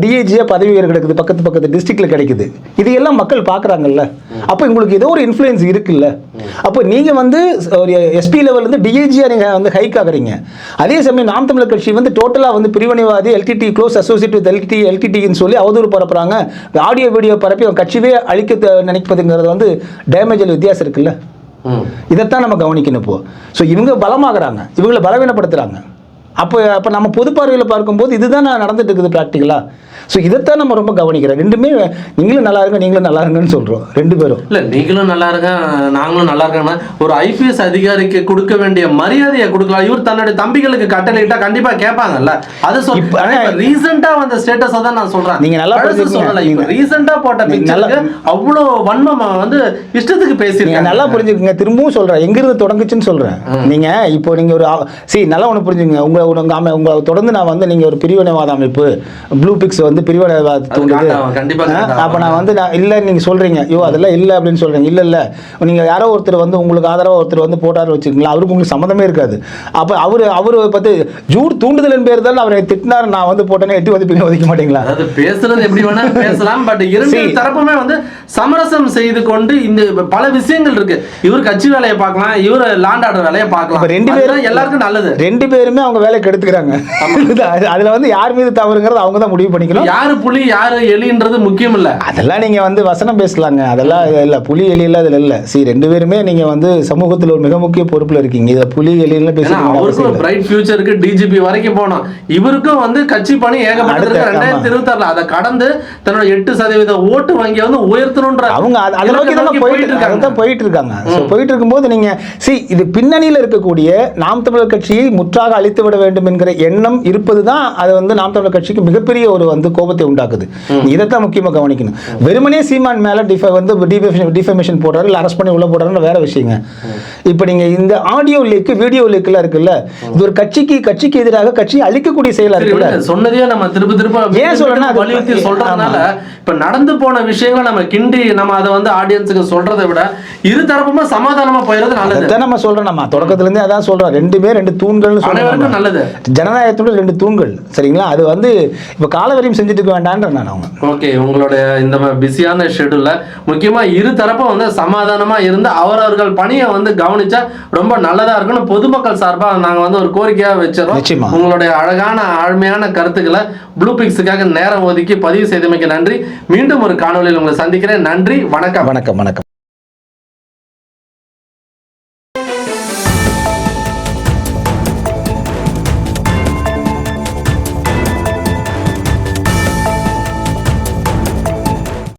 டிஏஜியாக பதவி உயர் கிடைக்குது பக்கத்து பக்கத்து டிஸ்ட்ரிக்ட்ல கிடைக்குது. இது எல்லாம் மக்கள் பார்க்குறாங்கல்ல. அப்போ உங்களுக்கு ஏதோ ஒரு இன்ஃப்ளூயன்ஸ் இருக்குல்ல. அப்போ நீங்கள் வந்து ஒரு எஸ்பி லெவல்லேருந்து டிஏஜியாக நீங்கள் வந்து ஹைக் ஆகுறீங்க. அதே சமயம் நாம் தமிழர் கட்சி வந்து டோட்டலாக வந்து பிரிவினைவாதி LTTE close associate with LT எல்டிடின்னு சொல்லி அவதூறு பரப்புறாங்க. ஆடியோ வீடியோ பரப்பி அவங்க கட்சியே அழிக்க நினைப்பதுங்கிறது வந்து டேமேஜில் வித்தியாசம் இருக்குல்ல. இதைத்தான் நம்ம கவனிக்கணும் இப்போ. ஸோ இவங்க பலமாகறாங்க. இவங்களை பலவீனப்படுத்துறாங்க. அப்போ அப்போ நம்ம பொது பார்வையில் பார்க்கும்போது இதுதான் நடந்துட்டு இருக்குது ப்ராக்டிக்கலாக ஸோ இதைத்தான் நம்ம ரொம்ப கவனிக்கிறோம். ரெண்டுமே நீங்களும் நல்லா இருங்க நீங்களும் நல்லா இருங்கன்னு சொல்கிறோம் ரெண்டு பேரும். இல்ல நீங்களும் நல்லா இருங்க நாங்களும் நல்லா இருக்கோம்னா ஒரு ஐபிஎஸ் அதிகாரிக்கு கொடுக்க வேண்டிய மரியாதையை கொடுக்கலாம். இவர் தன்னுடைய தம்பிகளுக்கு கட்டளையிட்டா கண்டிப்பா கேட்பாங்கல்ல. அது இப்ப- சொல்ல ரீசெண்டா வந்த ஸ்டேட்டஸ் தான் நான் சொல்றேன். நீங்க நல்லா பழசு புரிஞ்சுக்கங்க. சொல்லல. இப்ப நீங்க- ரீசெண்டா போட்ட பிக்சருக்கு அவ்வளோ வன்மம் வந்து இஷ்டத்துக்கு நீங்க பேசியிருக்காங்க நல்லா புரிஞ்சுக்கங்க. திரும்பவும் சொல்றேன். எங்கிருந்து தொடங்குச்சுன்னு சொல்றேன். நீங்க இப்போ நீங்க ஒரு சரி நல்லா ஒன்று புரிஞ்சுங்க உங்க உங்க அமை உங்க தொடர்ந்து நான் வந்து நீங்க ஒரு பிரிவினைவாத அமைப்பு ப்ளூ பிக்ஸ் வந்து பிரிவினைவாத அது தூண்டுது. அப்ப நான் வந்து நான் இல்ல நீங்க சொல்றீங்க. ஐயோ அதெல்லாம் இல்ல அப்படின்னு சொல்றீங்க. இல்ல இல்ல. நீங்க யாரோ ஒருத்தர் வந்து உங்களுக்கு ஆதரவா ஒருத்தர் வந்து போட்டாரு வச்சுக்கீங்களா அவருக்கு உங்களுக்கு சம்மந்தமே இருக்காது. அப்ப அவரு அவரு பத்தி ஜூட் தூண்டுதலின் பேர் தான் அவரை திட்டினார் நான் வந்து போட்டேனே எட்டி வந்து பின்ன ஒதுக்க மாட்டீங்களா? அதாவது பேசுறது எப்படி வேணா பேசலாம் பட் இரண்டு. தரப்புமே வந்து சமரசம் செய்து கொண்டு இந்த பல விஷயங்கள் இருக்கு. இவர் கட்சி வேலையை பார்க்கலாம் இவர் லாண்ட் ஆர்டர் வேலையை பார்க்கலாம். ரெண்டு பேரும் எல்லாருக்கும் நல்லது. ரெண்டு பேருமே அவங்க வேலையை கெடுத்துக்கிறாங்க அது- அதுல வந்து யார் மீது தவறுங்கிறது அவங்க தான் முடிவு பண்ணிக்கணும். யாரு புலி யாரு எலின்றது முக்கியம் இல்ல அதெல்லாம் நீங்க வந்து வசனம் பேசலாங்க. அதெல்லாம் இல்ல. புலி எலியெல்லாம் இதுல இல்ல. சரி ரெண்டு பேருமே நீங்க வந்து சமூகத்துல ஒரு மிக முக்கிய பொறுப்புல இருக்கீங்க. இதுல புலி ஏன்னா பேசுறீங்க அவருக்கும் ஒரு பிரைட் ஃபியூச்சருக்கு டிஜிபி வரைக்கும் போனோம் இவருக்கும் வந்து கட்சி பணி ஏகப்பட்டது. ரெண்டாயிரத்தி இருபத்தி ஆறுல அதை கடந்து தன்னோட எட்டு சதவீத ஓட்டு வங்கி வந்து உயர்த்தணும்ன்ற அவங்க அது- நோக்கி தான் போயிட்டு இருக்காங்க. தான் போயிட்டு இருக்காங்க. போயிட்டு இருக்கும்போது நீங்க சி இது பின்னணியில் இருக்கக்கூடிய நாம் தமிழர் கட்சியை முற்றாக அழித்து விட வேண்டும் என்கிற எண்ணம் இருப்பது தான் அது வந்து நாம் தமிழர் கட்சிக்கு மிகப்பெரிய ஒரு வந்து கோபத்தை உண்டாக்குது. இதைத்தான் முக்கியமா கவனிக்கணும். வெறுமனே சீமான் மேல டிஃப வந்து டிஃபமேஷன் போடுறாரு இல்லை அரெஸ்ட் பண்ணி உள்ள போடுறாருன்னு வேற விஷயங்க. இப்போ நீங்க இந்த ஆடியோ லீக் வீடியோ லீக்லாம் இருக்குல்ல இது ஒரு கட்சிக்கு கட்சிக்கு எதிராக கட்சியை அழிக்கக்கூடிய செயலா சரி, இருக்குல்ல. சொன்னதையே நம்ம திரும்ப திரும்ப ஏன் அது- வலியுறுத்தி சொல்றதுனால இப்ப நடந்து போன விஷயங்களை நம்ம கிண்டி நம்ம அதை வந்து ஆடியன்ஸுக்கு சொல்றதை விட இரு தரப்புமே சமாதானமா போயிறது நல்லது. நம்ம சொல்றோம் நம்ம. தொடக்கத்துல இருந்தே அதான் சொல்றோம். ரெண்டுமே ரெண்டு தூண்கள்னு அனைவருக்கும் நம்ம. நல்லது. ஜனநாயகத்தோட ரெண்டு தூண்கள். சரிங்களா? அது வந்து இப்ப காலவரியம் செஞ்சுட்டு இருக்க வேண்டான்ற நான் அவங்க. ஓகே உங்களுடைய இந்த பிஸியான ஷெடியூல்ல முக்கியமா இரு தரப்பும் வந்து சமாதானமா இருந்து அவரவர்கள் பணியை வந்து கவனிச்சா ரொம்ப நல்லதா இருக்கும்னு பொதுமக்கள் சார்பா நாங்க வந்து ஒரு கோரிக்கையா வச்சிடறோம். உங்களுடைய அழகான ஆழ்மையான கருத்துக்களை ப்ளூ பிக்ஸுக்காக நேரம் ஒதுக்கி பதிவு செய்தமைக்கு நன்றி. மீண்டும் ஒரு காணொளியில் உங்களை சந்திக்கிறேன். நன்றி வணக்கம். வணக்கம் வணக்கம்.